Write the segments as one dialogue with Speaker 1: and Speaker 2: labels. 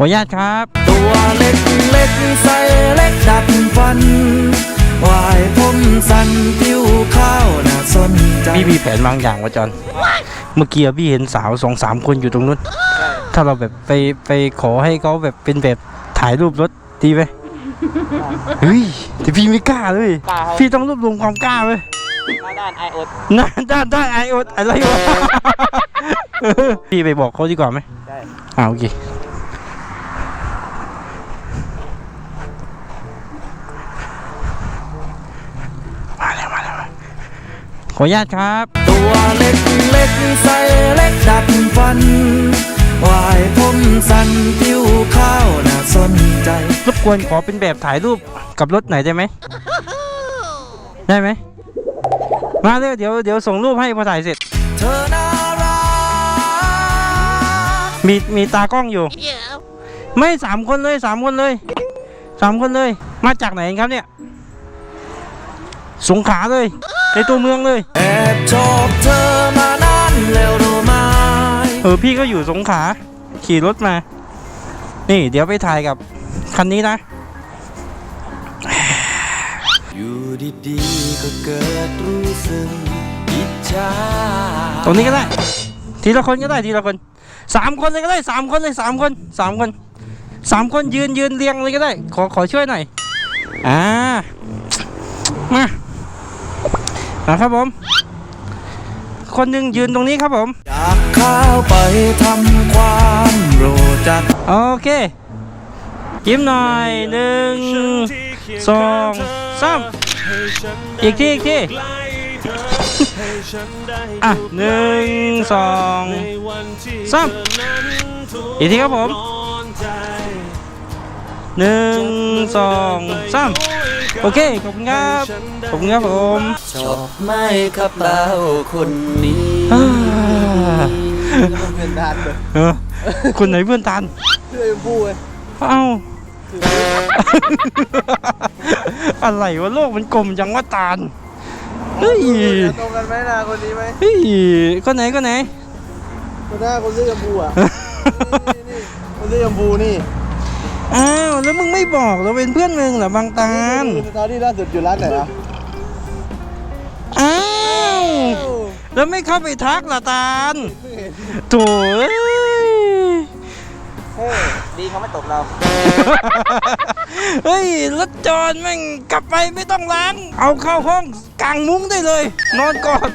Speaker 1: ขออนุญาตครับ
Speaker 2: ตัวเล็กเล็กใส่เล็กดัดฟันวายผมสันผิวข้าวน่าสนใจ
Speaker 1: พี่มีแผนบางอย่างวะจอนเมื่อกี้อะพี่เห็นสาวสองสามคนอยู่ตรงนู้น ถ้าเราแบบไปไปขอให้เขาแบบเป็นแบบถ่ายรูปรถดีไหมเฮ้ยแต่พี่ไม่กล้าเลย
Speaker 3: กล้าครับ
Speaker 1: พี่ต้องรวบรวมความกล้าเว้ย
Speaker 3: ด้านไอโอด
Speaker 1: น่าได้ได้ไออดอะไรวะ พี่ไปบอกเขาดีกว่าไหม
Speaker 3: ได้
Speaker 1: อ่าโอเคมาแล้วมาแล้วมา ขออนุญาตครับ
Speaker 2: ตัวเล็กเล็กใส่เล็กดัดฟันวายผมสันผิวข้าวน่าสนใจ
Speaker 1: รบกวนขอเป็นแบบถ่ายรูปกับรถหน่อยได้ไหม ได้ไหม มาเลยเดี๋ยวเดี๋ยวส่งรูปให้พอถ่ายเสร็จ
Speaker 2: เธอน่ารัก
Speaker 1: มีมีตากล้องอยู่ ไม่สามคนเลยสามคนเลยสามคนเลย มาจากไหนครับเนี่ย สงขลาเลยในตัวเมืองเลย
Speaker 2: แอบชอบเธอมานานแล้วรู้ไหม
Speaker 1: เออพี่ก็อยู่สงขลาขี่รถมา นี่เดี๋ยวไปถ่ายกับคันนี้นะ
Speaker 2: อยู่ดีๆก็เกิดรู้สึกอิจฉา
Speaker 1: ตรงนี้ก็ได้ ทีละคนก็ได้ทีละคนสามคนเลยก็ได้สามคนเลยสามคนสามคนสามคนยืนยืนเรียงเลยก็ได้ ขอขอช่วยหน่อย อ่า มา นะครับผม คนหนึ่งยืนตรงนี้ครับผม
Speaker 2: อยากเข้าไปทำความรู้จัก
Speaker 1: โอเคยิ้มหน่อยหนึ่งสองสามอีกทีอีกทีอะหนึ่งสองสามอีกทีครับผมหนึ่งสองสาม โอเค ขอบคุณครับ ขอบคุณครับผม
Speaker 2: ชอบไหม่ครับเต้าคนนี้
Speaker 1: อ่า
Speaker 3: เงินด้านเลย
Speaker 1: เออคนไหนเพื่อนตัน
Speaker 3: เพื่อนพูดเลย
Speaker 1: เอ้าอะไรวะโลกมันกลมจังว่าตาลเฮ้ย
Speaker 3: ตรงกันไหมนะคนนี้ไหม
Speaker 1: เฮ้ยคนไหนคนไหน
Speaker 3: คนหน้าคนเสื้อชมพูอะนี่คนเสื้อชมพูนี่
Speaker 1: อ้าวแล้วมึงไม่บอกเราเป็นเพื่อนมึงเหรอบางตาล
Speaker 3: สตอรี่ล่าสุดอยู่ร้านไหนอะ
Speaker 1: อ้าวแล้วไม่เข้าไปทักล่ะตาลโถ่เอ้ย
Speaker 3: เฮ้ยดีเขาไม่ตกเรา
Speaker 1: เฮ้ยรถจอดแม่งกลับไปไม่ต้องล้าง เอาเข้าห้องกางมุ้งได้เลย นอนก่อน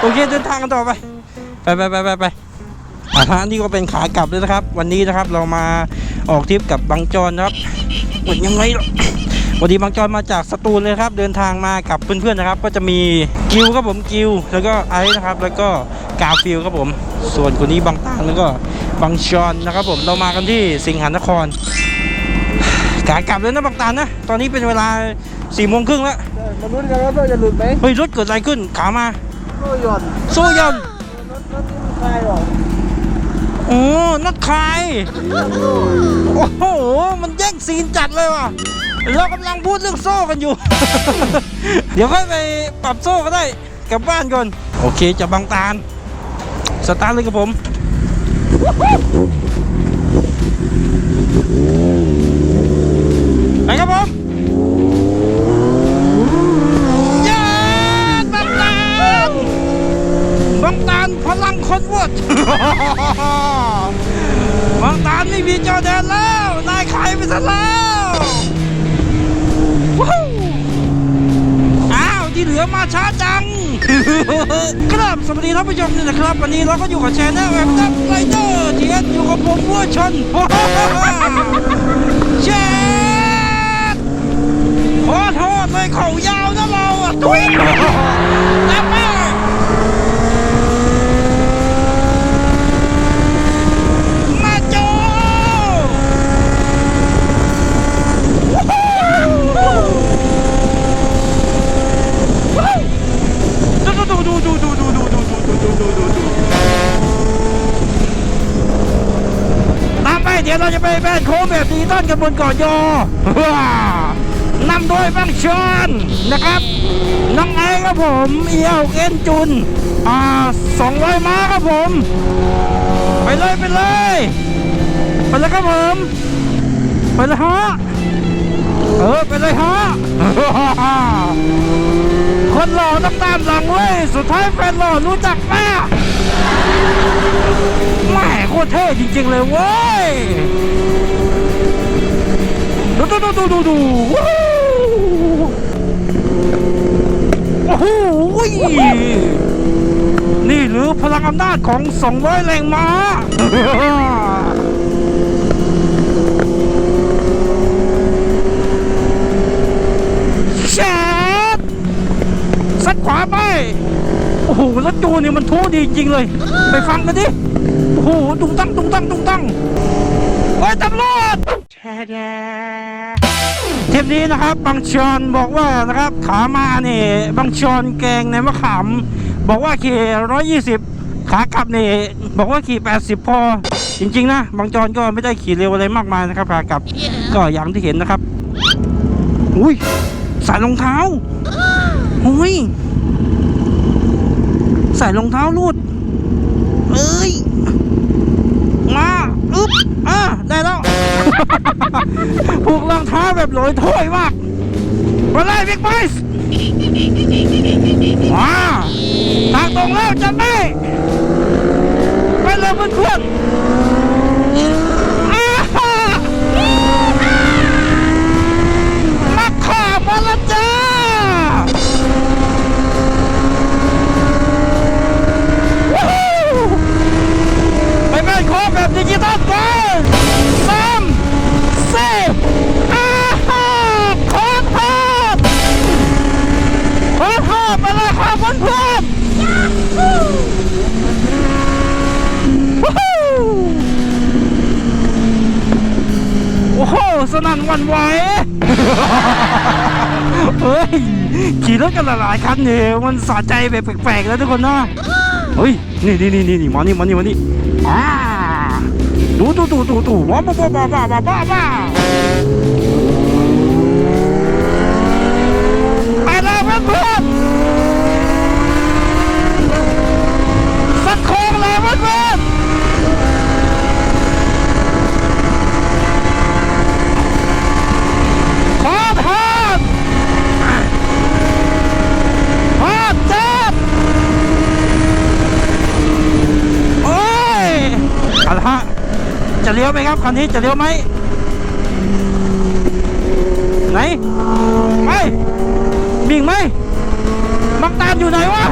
Speaker 1: โอเคเดินทางกันต่อไป ไปไปไปไปไป อะฮะนี่ก็เป็นขากลับเลยนะครับ วันนี้นะครับเรามาออกทริปกับบางจอนนะครับเหมือนยังไงล่ะวันนี้บางจอนมาจากสตูลเลยครับ เดินทางมากับเพื่อนๆนะครับ ก็จะมีกิวครับผมกิวแล้วก็ไอซ์นะครับ แล้วก็กาฟิลครับผม ส่วนคนนี้บางตาลแล้วก็บางจอนนะครับผมเรามากันที่สิงหานครขากลับเลยนะบางตาลนะตอนนี้เป็นเวลาสี่โมงครึ่งแล้ว
Speaker 3: มาลุ้นกันว่าตัวจะหลุดไหม
Speaker 1: เฮ้ยรถเกิดอะไรขึ้นขามา
Speaker 3: ตัวหย่อน
Speaker 1: สู้ยนต์
Speaker 3: รถรถนี่มันคลายหรอ
Speaker 1: โอ้นักคายโอ้โห มันแย่งซีนจัดเลยว่ะ เรากำลังพูดเรื่องโซ่กันอยู่ เดี๋ยวค่อยไปปรับโซ่ก็ได้ กลับบ้านก่อน โอเค จะบางตาล สตาร์ทเลยกับผม ไปครับผมยาบางตาลบางตาลพลังคนวด บางตาลไม่มีจอแดนแล้วนายขายไปซะแล้วว้าวอ้าวที่เหลือมาช้าจัง ครับสวัสดีท่านผู้ชมด้วยนะครับ วันนี้เราก็อยู่กับแชนแนลแอปดับไรเดอร์เทียนอยู่กับผมวัวชนเชดขอโทษเลยเขายาวนะเราอะทุย จะไปแบนโค้งแบบดีต้นกันบนเกาะยอนำโดยบังชอนนะครับ น้องไอ้ครับผมเอียวเอ็นจุน อ่า200ม้าครับผม ไปเลยไปเลยไปเลยครับผมไปเลยฮะเออไปเลยฮะคนหล่อต้องตามหลังเว้ยสุดท้ายแฟนหล่อรู้จักแม่ แม่โคตรเท่จริง ๆ เลยเว้ย ดูดูดูดูดูดูวู้โอ้โหนี่หรือพลังอำนาจของ 200 แรงม้า โอ้โหรถจูนนี่มันทูดีจริงเลย ไปฟังกันดิ โอ้โหตุ้งตั้งตุ้งตั้งตุ้งตั้งโอ้ยตำรวจเทปนี้นะครับบางชอนบอกว่านะครับขามาเนี่ยบางชอนแกงในมะขามบอกว่าขี่ร้อยยี่สิบขากลับเนี่ยบอกว่าขี่แปดสิบพอ จริง ๆ นะบางจอนก็ไม่ได้ขี่เร็วอะไรมากมายนะครับขากลับก็อย่างที่เห็นนะครับ อุ้ยใส่รองเท้าหุย ใส่รองเท้ารูดเอ้ย มาอึ๊บอะได้แล้ว ผูกรองเท้าแบบโหลอยถ้วยมากมาเลยบิ๊กไบส์ว้าทางตรงแล้วจะไม่ไปเลยเพื่อนๆ เฮ้ย ขี่รถกันหลายๆคันเนี่ยมันสะใจแบบแปลกๆแล้วทุกคนนะเฮ้ย นี่นี่นี่นี่มานี่มานี่มานี่อ่าดูดูดูดูดูว้าวว้าวว้าวว้าวว้าวว้าวว้าวไปแล้วเพื่อนๆสักโค้งเลยเพื่อนๆ ขอทานพอดเจ็บโอ้ยเอาละฮะ จะเลี้ยวไหมครับคันนี้จะเลี้ยวไหมไหนไปบิ่งไหมมักตามอยู่ไหนวะ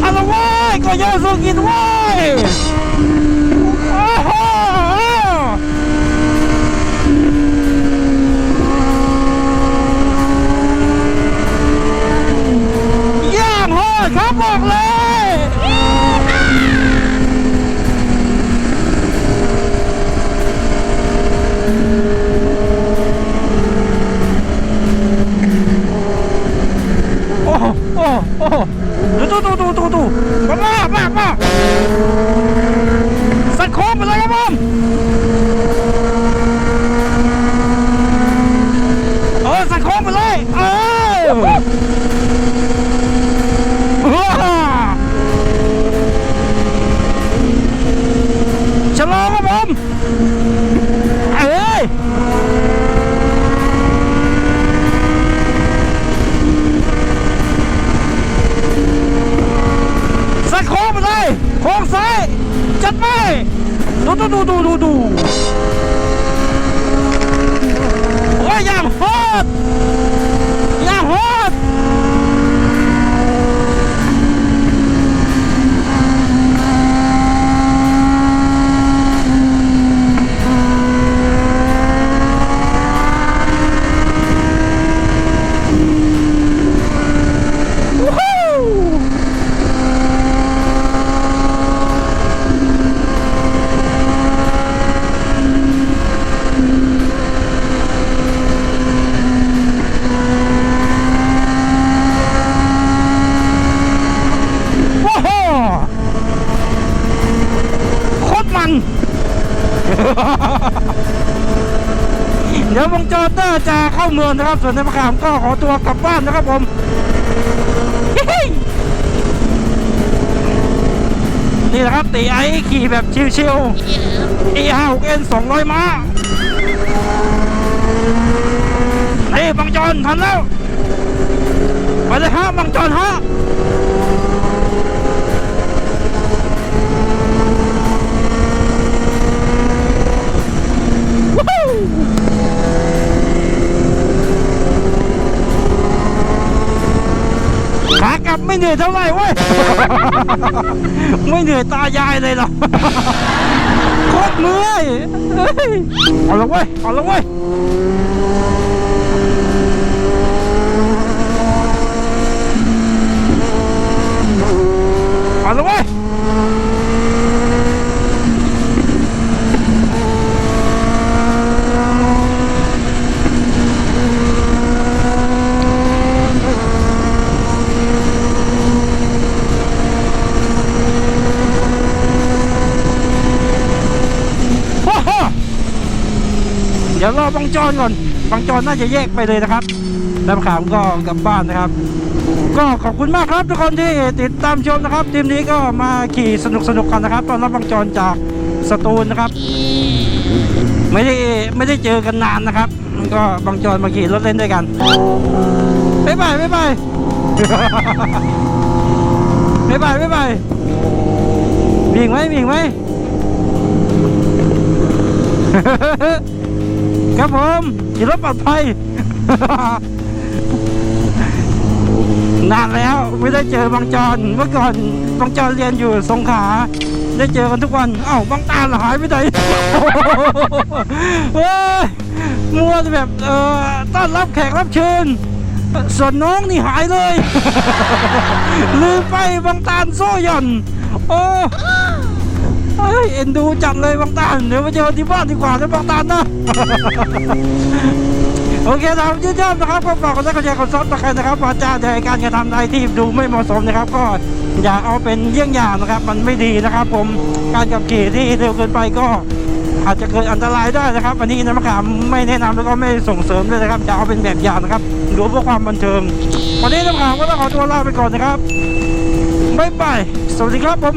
Speaker 1: เอาละเว้ยก็เยอะสุกินเว้ยโอ้โหย่างโหดครับบอกเลย โอ้โหโอ้โหโอ้โหดูดูดูดูดูดูมากมากมากสัดโค้งไปเลยครับผมเออสัดโค้งไปเลยเออว้าชะลอครับผมเอ้ย สักโค้งไปเลยโค้งซ้าย จัดไป ดูดูดูดูดูดูโอ้ย อย่างโหดอย่างโหดวู้ฮู้ เตอร์จะ เมืองนะครับ ส่วนในมะขามก็ขอตัวกลับบ้านนะครับผมนี่แหละครับตีไอขี่แบบชิวๆ e 5 6 n 200 ม้านี่บางจอนทันแล้ว ไปเลยฮะบางจอนฮะ ขากลับไม่เห นื่อยเท่าไหร่เว้ย ไม่เหนื่อยตายายเลยหรอโคตรเมื่อยเฮ้ยเอาละเว้ยเอาละเว้ยเอาละเว้ยโอ้โห เดี๋ยวรอบังจอนก่อนบังจอนน่าจะแยกไปเลยนะครับแล้วขามก็กลับบ้านนะครับ ก็ขอบคุณมากครับทุกคนที่ติดตามชมนะครับทีมนี้ก็มาขี่สนุกสนุกกันนะครับ ตอนรับบางจรจากสตูลนะครับ ไม่ได้ไม่ได้เจอกันนานนะครับ ก็บางจรมาขี่รถเล่นด้วยกันบ๊ายบายบ๊ายบายบ๊ายบายบ๊ายบายมีอีกไหมมีอีกไหม ครับผมขี่รถปลอดภัยนานแล้วไม่ได้เจอบางจอนเมื่อก่อนบางจอนเรียนอยู่สงขลาได้เจอกันทุกวันเอ้าบางตาหายไปไหนเฮ้ยมัวแบบเอ่อต้อนรับแขกรับเชิญส่วนน้องนี่หายเลยลืมไปบางตาโซ่หย่อนโอ้ เอ้ยเอ็นดูจัดเลยบางตาเดี๋ยวมาเจอที่บ้านดีกว่านะบางตาลนะโอเคนะครับยืนยันนะครับก็ฝากกดไลค์กดแชร์กดซับสไครต์นะครับวาจาในการกระทำใดที่ดูไม่เหมาะสมนะครับ ก็อย่าเอาเป็นเยี่ยงอย่างนะครับ มันไม่ดีนะครับ ผมการขับขี่ที่เร็วเกินไปก็อาจจะเกิดอันตรายได้นะครับ อันนี้นะมะขามไม่แนะนำแล้วก็ไม่ส่งเสริมเลยนะครับจะเอาเป็นแบบอย่างนะครับดูเพื่อความบันเทิงวันนี้นะมะขามก็ต้องขอตัวลาไปก่อนนะครับบ๊ายบายสวัสดีครับผม